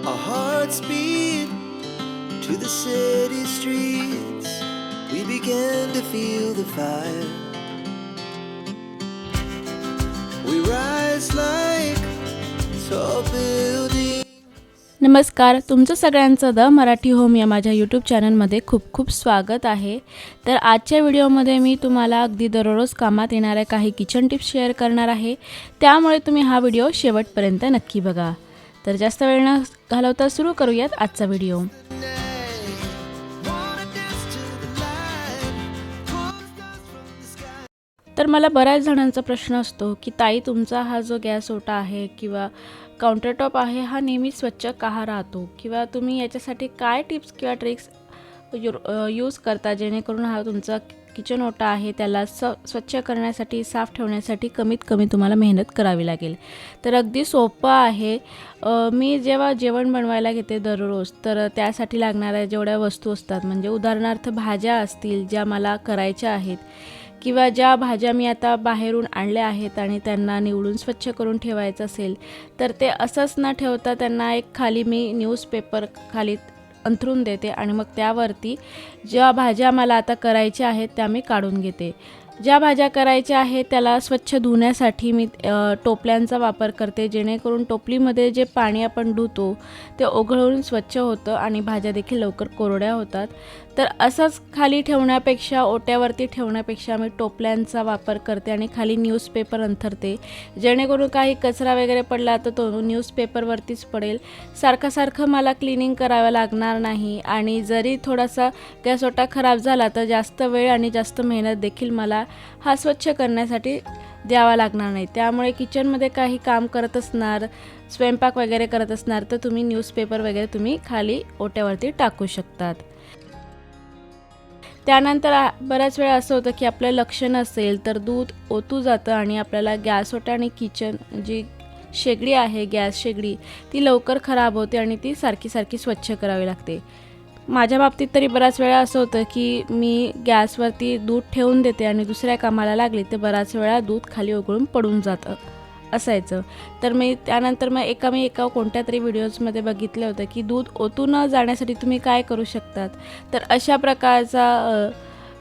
Our hearts beat to the city streets. We began to feel the fire. We rise like tall buildings. नमस्कार तुमचं सगळ्यांचं the Marathi home या माझ्या YouTube चॅनलमध्ये खूप खूप स्वागत आहे तर आजच्या व्हिडिओमध्ये मी तुम्हाला अगदी दररोज कामात येणाऱ्या काही किचन टिप्स शेअर करणार आहे त्यामुळे तुम्ही हा व्हिडिओ शेवटपर्यंत नक्की बघा तर जास्त वेळ न घालवता सुरू करूयात आजचा व्हिडिओ. तर मला बऱ्याच जणांचा प्रश्न असतो की ताई तुमचा हा जो गॅस ओटा आहे किंवा काउंटरटॉप आहे हा नेहमी स्वच्छ का राहतो? किंवा तुम्ही याच्यासाठी काय टिप्स किंवा ट्रिक्स यू यूज करता जेणेकरून हा तुमचा किचन ओटा आहे त्याला स स्वच्छ करण्यासाठी साफ ठेवण्यासाठी कमीत कमी तुम्हाला मेहनत करावी लागेल. तर अगदी सोपं आहे. मी जेव्हा जेवण बनवायला घेते दररोज तर त्यासाठी लागणाऱ्या जेवढ्या वस्तू असतात म्हणजे उदाहरणार्थ भाज्या असतील ज्या मला करायच्या आहेत किंवा ज्या भाज्या मी आता बाहेरून आणल्या आहेत आणि त्यांना निवडून स्वच्छ करून ठेवायचं असेल तर ते असंच न ठेवता त्यांना एक खाली मी न्यूजपेपर खाली अंथरून देते आणि मग त्यावरती ज्या भाज्या मला आता करायच्या आहेत त्या मी काढून घेते. ज्या भाज्या करायच्या आहेत त्याला स्वच्छ धुण्यासाठी मी टोपल्यांचा वापर करते. जेणेकरून टोपलीमध्ये जे पाणी आपण धुतो ते ओघळून स्वच्छ होतं आणि भाज्या देखील लवकर कोरड्या होतात. तर असंच खाली ठेवण्यापेक्षा ओट्यावरती ठेवण्यापेक्षा मी टोपल्यांचा वापर करते आणि खाली न्यूजपेपर अंथरते. जेणेकरून काही कचरा वगैरे पडला तर तो न्यूजपेपरवरतीच पडेल. सारखं सारखं मला क्लिनिंग करावं लागणार नाही आणि जरी थोडासा गॅस ओटा खराब झाला तर जास्त वेळ आणि जास्त मेहनत देखील मला हा स्वच्छ करण्यासाठी द्यावा लागणार नाही. त्यामुळे किचनमध्ये काही काम करत असणार स्वयंपाक वगैरे करत असणार तर तुम्ही न्यूजपेपर वगैरे तुम्ही खाली ओट्यावरती टाकू शकतात. त्यानंतर बऱ्याच वेळा असं होतं की आपलं लक्ष नसेल तर दूध ओतू जातं आणि आपल्याला गॅस ओटा आणि किचन जी शेगडी आहे गॅस शेगडी ती लवकर खराब होते आणि ती सारखी सारखी स्वच्छ करावी लागते. माझ्या बाबतीत तरी बऱ्याच वेळा असं होतं की मी गॅसवरती दूध ठेवून देते आणि दुसऱ्या कामाला लागली तर बऱ्याच वेळा दूध खाली उकळून पडून जातं. असायचं. तर मी त्यानंतर मग एका मी एका कोणत्या तरी व्हिडिओजमध्ये बघितलं होतं की दूध ओतू न जाण्यासाठी तुम्ही काय करू शकतात? तर अशा प्रकारचा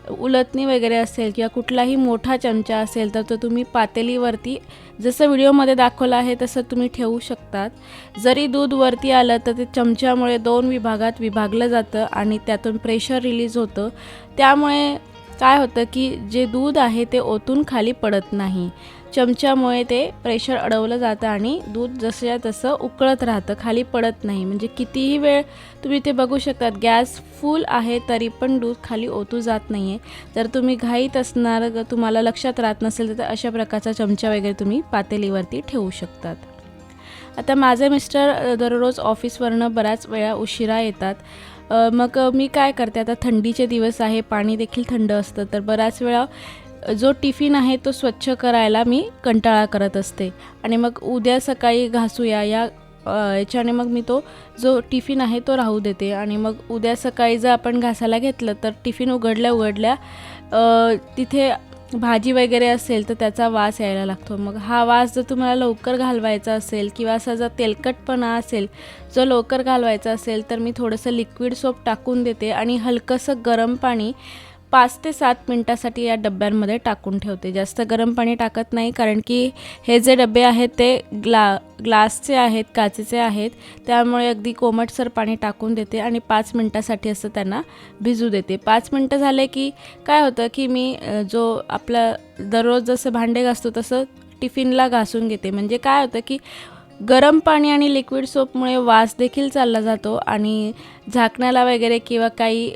उलटणी वगैरे असेल किंवा कुठलाही मोठा चमचा असेल तर तो तुम्ही पातेलीवरती जसं व्हिडिओमध्ये दाखवलं आहे तसं तुम्ही ठेवू शकतात. जरी दूध वरती आलं तर ते चमच्यामुळे दोन विभागात विभागलं जातं आणि त्यातून प्रेशर रिलीज होतं. त्यामुळे काय होतं की जे दूध आहे ते ओतून खाली पडत नाही. चमच्यामुळे ते प्रेशर अडवलं जातं आणि दूध जसं तसं उकळत राहतं खाली पडत नाही. म्हणजे कितीही वेळ तुम्ही ते बघू शकतात गॅस फुल आहे तरी पण दूध खाली ओतू जात नाही आहे जर तुम्ही घाईत असणार तुम्हाला लक्षात राहत नसेल तर अशा प्रकारचा चमचा वगैरे तुम्ही पातेलीवरती ठेवू शकतात. आता माझे मिस्टर दररोज ऑफिसवरनं बऱ्याच वेळा उशिरा येतात. मग मी काय करते आता थंडीचे दिवस आहे पाणी देखील थंड असतं तर बऱ्याच वेळा जो टिफिन आहे तो स्वच्छ करायला मी कंटाळा करत असते. आणि मग उद्या सकाळी घासूया या याच्याने मग मी तो जो टिफिन आहे तो राहू देते. आणि मग उद्या सकाळी जर आपण घासायला घेतलं तर टिफिन उघडल्या उघडल्या तिथे भाजी वगैरे असेल तर त्याचा वास यायला लागतो. मग हा वास जर तुम्हाला लवकर घालवायचा असेल किंवा असा जर तेलकटपणा असेल जो लवकर घालवायचा असेल तर मी थोडंसं लिक्विड सोप टाकून देते आणि हलकंसं गरम पाणी पाच ते सात मिनटासाठी या डब्यांमध्ये टाकून ठेवते. जास्त गरम पाणी टाकत नाही कारण की हे जे डबे आहेत ते ग्ला ग्लासचे आहेत काचेचे आहेत त्यामुळे अगदी कोमटसर पाणी टाकून देते आणि पाच मिनटासाठी असं त्यांना भिजू देते. पाच मिनटं झाले की काय होतं की मी जो आपला दररोज जसं भांडे घासतो तसं टिफिनला घासून घेते. म्हणजे काय होतं की गरम पाणी आणि लिक्विड सोपमुळे वास देखील चालला जातो आणि झाकण्याला वगैरे किंवा काही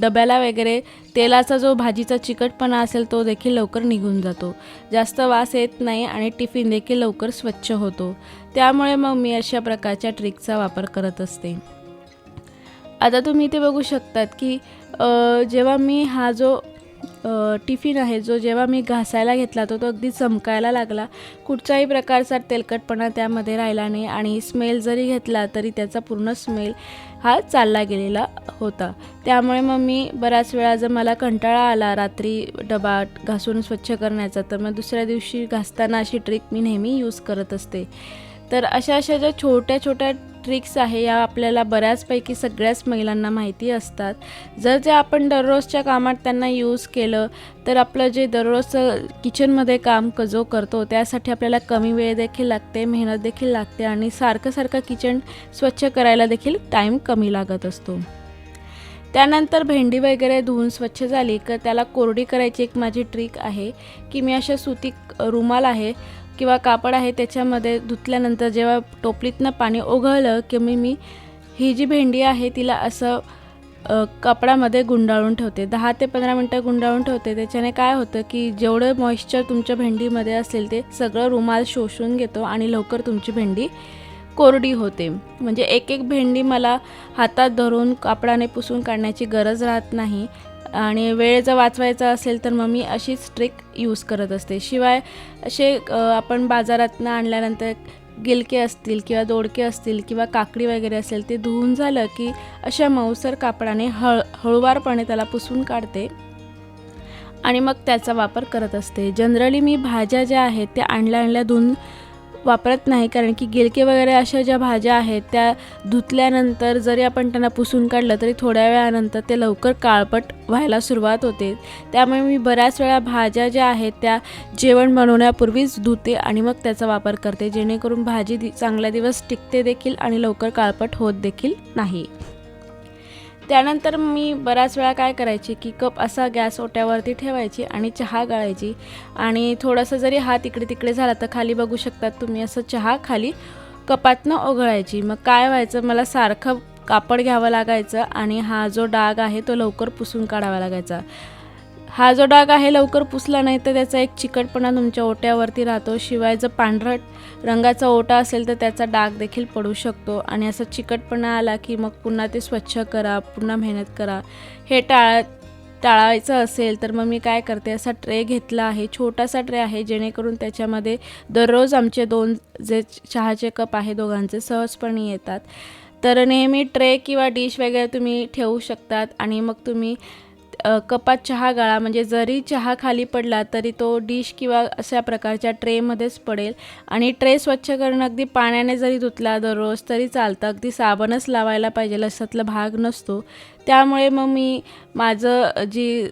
डब्याला वगैरे तेलाचा जो भाजीचा चिकटपणा असेल तो देखील लवकर निघून जातो. जास्त वास येत नाही आणि टिफिन देखील लवकर स्वच्छ होतो. त्यामुळे मग मी अशा प्रकारच्या ट्रिकचा वापर करत असते. आता तुम्ही इथे बघू शकतात की जेव्हा मी हा जो टिफिन आहे जो जेव्हा मी घासायला घेतला तो तो अगदी चमकायला लागला. कुठच्याही प्रकारचा तेलकटपणा त्यामध्ये राहिला नाही आणि स्मेल जरी घेतला तरी त्याचा पूर्ण स्मेल हा चालला गेलेला होता. त्यामुळे मग मी बऱ्याच वेळा जर मला कंटाळा आला रात्री डबा घासून स्वच्छ करण्याचा तर मग दुसऱ्या दिवशी घासताना अशी ट्रिक मी नेहमी यूज करत असते. तर अशा अशा ज्या छोट्या छोट्या ट्रिक्स आहे या आपल्याला बऱ्याचपैकी सगळ्याच महिलांना माहिती असतात. जर जे आपण दररोजच्या कामात त्यांना यूज केलं तर आपलं जे दररोजचं किचनमध्ये काम क जो करतो त्यासाठी आपल्याला कमी वेळ देखील लागते मेहनत देखील लागते आणि सारखं सारखं किचन स्वच्छ करायला देखील टाईम कमी लागत असतो. त्यानंतर भेंडी वगैरे धुवून स्वच्छ झाली तर त्याला कोरडी करायची एक माझी ट्रिक आहे की मी अशा सुती रुमाल आहे किंवा कापड आहे त्याच्यामध्ये धुतल्यानंतर जेव्हा टोपलीतनं पाणी ओघळलं की मी मी ही जी भेंडी आहे तिला असं कापडामध्ये गुंडाळून ठेवते. दहा ते पंधरा मिनटं गुंडाळून ठेवते. त्याच्याने काय होतं की जेवढं मॉइश्चर तुमच्या भेंडीमध्ये असेल ते सगळं रुमाल शोषून घेतो आणि लवकर तुमची भेंडी कोरडी होते. म्हणजे एक एक भेंडी मला हातात धरून कापडाने पुसून काढण्याची गरज राहत नाही. आणि वेळ जर वाचवायचा असेल तर मग मी अशीच ट्रिक यूज करत असते. शिवाय असे आपण बाजारातनं आणल्यानंतर गिलके असतील किंवा दोडके असतील किंवा काकडी वगैरे असेल ते धुवून झालं की अशा मऊसर कापडाने हळ हळूवारपणे त्याला पुसून काढते आणि मग त्याचा वापर करत असते. जनरली मी भाज्या ज्या आहेत त्या आणल्या आणल्या धुवून वापरत नाही कारण की गिलके वगैरे अशा ज्या भाज्या आहेत त्या धुतल्यानंतर जरी आपण त्यांना पुसून काढलं तरी थोड्या वेळानंतर ते लवकर काळपट व्हायला सुरुवात होते. त्यामुळे मी बऱ्याच वेळा भाज्या ज्या आहेत त्या जेवण बनवण्यापूर्वीच धुते आणि मग त्याचा वापर करते जेणेकरून भाजी दि चांगल्या दिवस टिकते देखील आणि लवकर काळपट होत देखील नाही. त्यानंतर मी बऱ्याच वेळा काय करायची की कप असा गॅस ओट्यावरती ठेवायची आणि चहा गाळायची. आणि थोडंसं जरी हात इकडे तिकडे झाला तर खाली बघू शकतात तुम्ही असं चहा खाली कपातनं ओघळायची. मग काय व्हायचं मला सारखं कापड घ्यावं लागायचं आणि हा जो डाग आहे तो लवकर पुसून काढावा लागायचा. हा जो डाग आहे लवकर पुसला नाही तर त्याचा एक चिकटपणा तुमच्या ओट्यावरती राहतो. शिवाय जर पांढरट रंगाचा ओटा असेल तर त्याचा डाग देखील पडू शकतो. आणि असा चिकटपणा आला की मग पुन्हा ते स्वच्छ करा पुन्हा मेहनत करा. हे टाळ टाळायचं असेल तर मग मी काय करते? असा ट्रे घेतला आहे छोटासा ट्रे आहे जेणेकरून त्याच्यामध्ये दररोज आमचे दोन जे चहाचे कप आहे दोघांचे सहजपणे येतात. तर नेहमी ट्रे किंवा डिश वगैरे तुम्ही ठेवू शकतात आणि मग तुम्ही कपात चहा गाळा म्हणजे जरी चहा खाली पडला तरी तो डिश किंवा अशा प्रकारच्या ट्रेमध्येच पडेल. आणि ट्रे स्वच्छ करणं अगदी पाण्याने जरी धुतला दररोज तरी चालतं. अगदी साबणच लावायला पाहिजे अशातला भाग नसतो. त्यामुळे मग मी माझं जी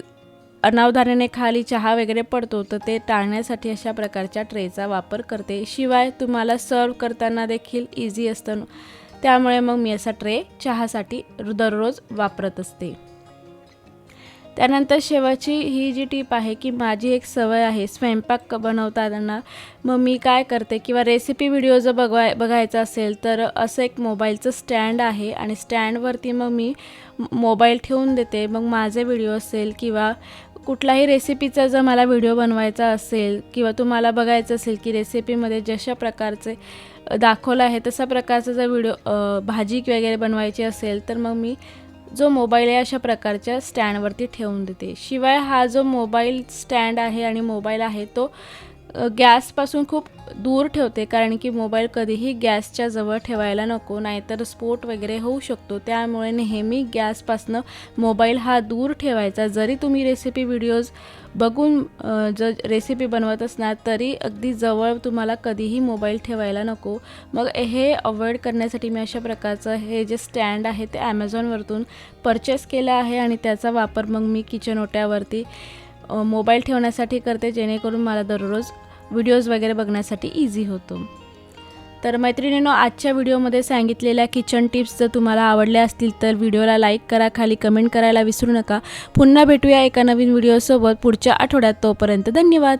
अनावधानाने खाली चहा वगैरे पडतो तर ते टाळण्यासाठी अशा प्रकारच्या ट्रेचा वापर करते. शिवाय तुम्हाला सर्व करताना देखील इझी असतं. त्यामुळे मग मी असा ट्रे चहासाठी दररोज वापरत असते. त्यानंतर शेवटची ही जी टीप आहे की माझी एक सवय आहे स्वयंपाक बनवताना मग मी काय करते किंवा रेसिपी व्हिडिओ जर बघवाय बघायचा असेल तर असं एक मोबाईलचं स्टँड आहे आणि स्टँडवरती मग मी मोबाईल ठेवून देते. मग माझे व्हिडिओ असेल किंवा कुठलाही रेसिपीचा जर मला व्हिडिओ बनवायचा असेल किंवा तुम्हाला बघायचं असेल की रेसिपीमध्ये जशा प्रकारचे दाखवलं आहे तसा प्रकारचा जर व्हिडिओ भाजी वगैरे बनवायची असेल तर मग मी जो मोबाईल आहे अशा प्रकारच्या स्टँडवरती ठेवून देते. शिवाय हा जो मोबाईल स्टँड आहे आणि मोबाईल आहे तो गॅसपासून खूप दूर ठेवते कारण की मोबाईल कधीही गॅसच्या जवळ ठेवायला नको नाहीतर स्फोट वगैरे होऊ शकतो. त्यामुळे नेहमी गॅसपासनं मोबाईल हा दूर ठेवायचा. जरी तुम्ही रेसिपी व्हिडिओज बघून जर रेसिपी बनवत असणार तरी अगदी जवळ तुम्हाला कधीही मोबाईल ठेवायला नको. मग हे अवॉइड करण्यासाठी मी अशा प्रकारचं हे जे स्टँड आहे ते ॲमेझॉनवरतून परचेस केलं आहे आणि त्याचा वापर मग मी किचन ओट्यावरती मोबाईल ठेवण्यासाठी करते जेणेकरून मला दररोज व्हिडिओज वगैरे बघण्यासाठी इझी होतो. तर मैत्रिणींनो आजच्या व्हिडिओमध्ये सांगितलेल्या किचन टिप्स जर तुम्हाला आवडल्या असतील तर व्हिडिओला लाईक करा खाली कमेंट करायला विसरू नका. पुन्हा भेटूया एका नवीन व्हिडिओसोबत पुढच्या आठवड्यात तोपर्यंत धन्यवाद.